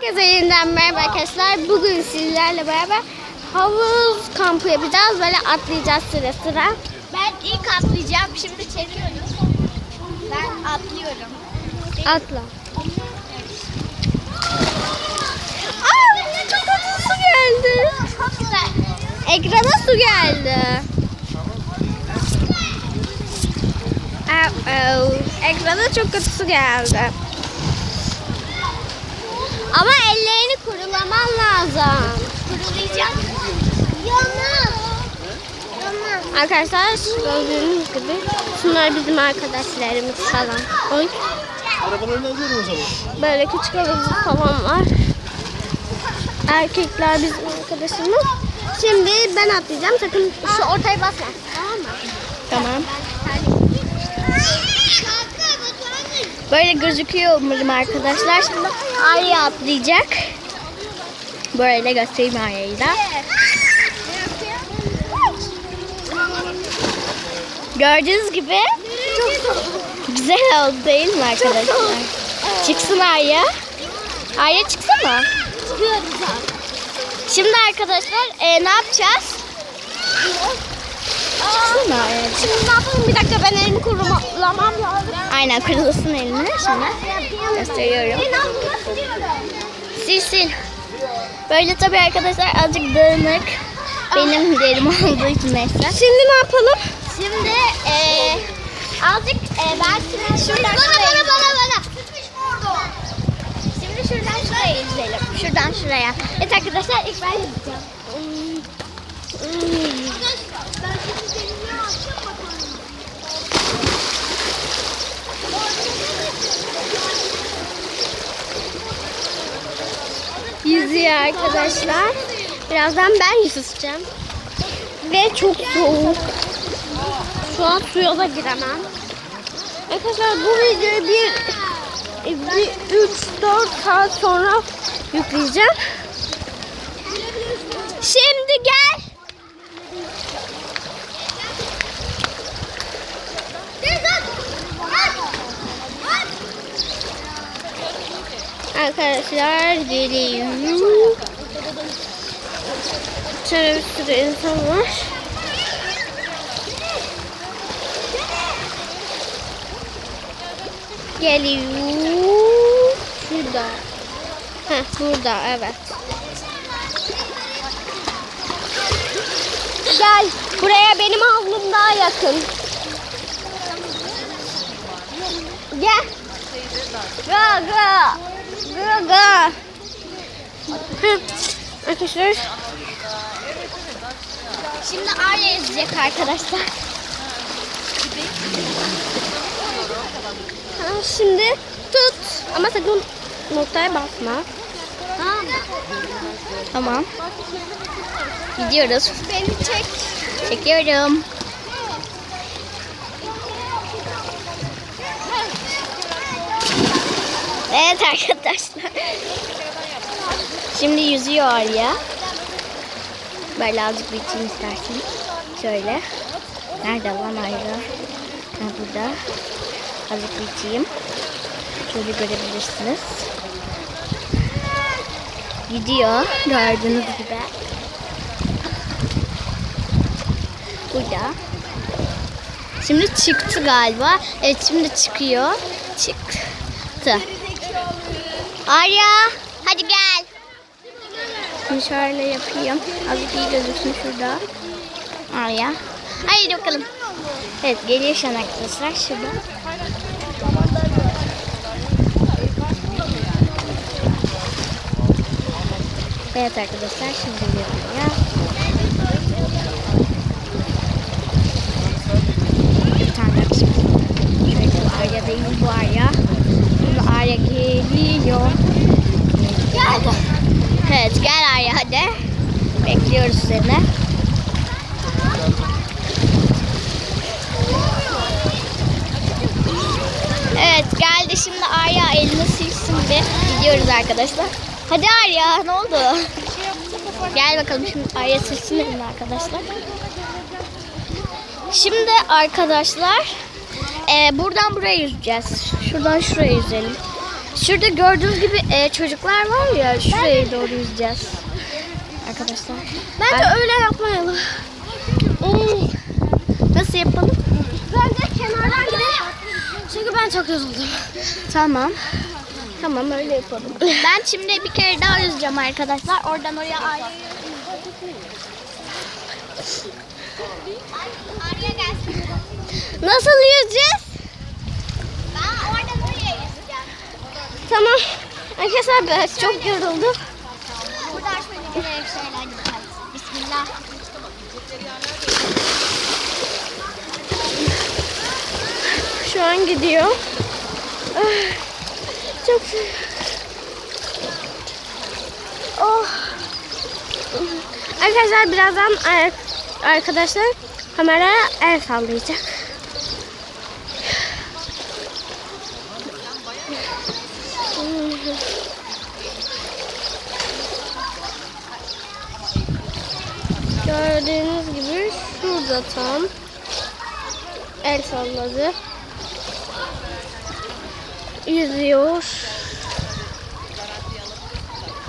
Herkese yeniden merhaba arkadaşlar. Bugün sizlerle beraber havuz kampı yapacağız. Böyle atlayacağız sıra sıra. Ben ilk atlayacağım. Şimdi çekiyorum. Ben atlıyorum. Atla. Aa, çok tatlı su geldi. Çok güzel. Ekrana su geldi. Au, au. Ekrana çok kötü su geldi. Ama ellerini kurulaman lazım. Kurulayacağım. Yana. Yana. Arkadaşlar gördüğünüz gibi şunlar bizim arkadaşlarımız falan. Oy. Arabalarını alıyorum o zaman. Böyle küçük havuzu falan var. Erkekler bizim arkadaşımız. Şimdi ben atlayacağım. Sakın şu ortaya basma. Tamam mı? Tamam. Böyle gözüküyor umarım arkadaşlar. Şimdi Arya atlayacak. Böyle göstereyim Arya'yı da. Gördüğünüz gibi güzel oldu değil mi arkadaşlar? Çıksın Arya. Arya çıksana. Şimdi arkadaşlar e, ne yapacağız? Çıksana Arya. Şimdi ne yapalım? Bir dakika ben elimi kurulamam lazım. Aynen kurulasın elini şimdi. Gösteriyorum. Sil sil. Böyle tabii arkadaşlar azıcık dağınık. Benim derim olduğu için neyse. Şimdi ne yapalım? Şimdi eee azıcık eee ben şimdi şuradan bana bana bana bana. Şimdi şuradan şuraya izleyelim. Şuradan şuraya. Evet arkadaşlar ilk ben yapacağım. Yüzüyor arkadaşlar. Birazdan ben yüzeceğim. Ve çok soğuk. Şu an suya da giremem. Arkadaşlar bu videoyu bir, bir 3-4 saat sonra yükleyeceğim. Şimdi gel. Arkadaşlar geliyor. Şöyle bir sürü insan var. Geliyor. Şurada. Heh, burada evet. Gel. Buraya benim havlum daha yakın. Gel. Ga ga. Ga ga. Hı. Arkadaşlar. Şimdi Arya izleyecek arkadaşlar. Ha, şimdi tut. Ama sakın noktaya basma. Tamam. Tamam. Gidiyoruz. Beni çek. Çekiyorum. Evet arkadaşlar. Şimdi yüzüyor Arya. Böyle azıcık biteyim istersen. Şöyle. Nerede lan Arya? Ha, burada. Azıcık biteyim. Şöyle görebilirsiniz. Gidiyor. Gördüğünüz gibi. Burada. Şimdi çıktı galiba. Evet şimdi çıkıyor. Çıktı. Arya hadi gel. Şimdi şöyle yapayım. Azıcık iyi gözüksün şurada. Arya. Haydi bakalım. Evet geliyor şu an arkadaşlar şurada. Evet arkadaşlar şimdi geliyor. Bir tane şimdi. Şöyle Arya değil bu Arya. Şimdi Arya geliyor. Gel. Evet gel Arya hadi. Bekliyoruz seni. Evet geldi şimdi Arya elini silsin bir. Gidiyoruz arkadaşlar. Hadi Arya ne oldu? Gel bakalım şimdi Arya silsin elini arkadaşlar. Şimdi arkadaşlar e, buradan buraya yüzeceğiz. Şuradan şuraya yüzelim. Şurada gördüğünüz gibi e, çocuklar var ya şuraya doğru yüzeceğiz. Arkadaşlar. Bence Ben- öyle yapmayalım. Hmm. Nasıl yapalım? Bence kenardan gidelim. Çünkü ben çok yoruldum. Tamam. Tamam öyle yapalım. Ben şimdi bir kere daha yüzeceğim arkadaşlar. Oradan oraya ayrı. Nasıl yüzeceğiz? Ben oradan oraya yüzeceğim. Tamam. Arkadaşlar ben çok yoruldum. Burada açmayı gerek şeyler yapalım. Bismillah. Şu an gidiyor. Çok Oh. Arkadaşlar birazdan ar- arkadaşlar kameraya el sallayacak. Gördüğünüz gibi şurada tam el salladı. Yüzüyor.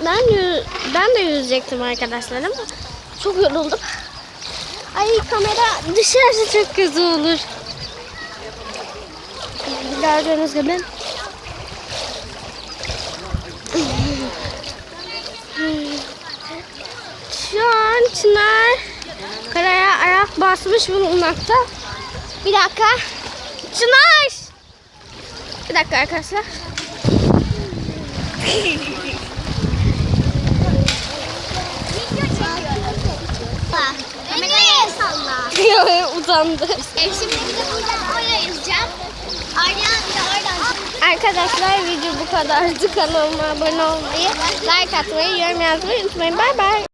Ben yü- ben de yüzecektim arkadaşlar ama çok yoruldum. Ay kamera düşerse çok kötü olur. Gördüğünüz gibi. Şu an Çınar karaya ayak basmış bulunmakta. Bir dakika. Çınar! Bir dakika arkadaşlar. Utandı. E şimdi bir de buradan oraya yüzeceğim. Arya da oradan. Arkadaşlar video bu kadardı. Kanalıma abone olmayı, like atmayı, yorum yazmayı unutmayın. Bay bay.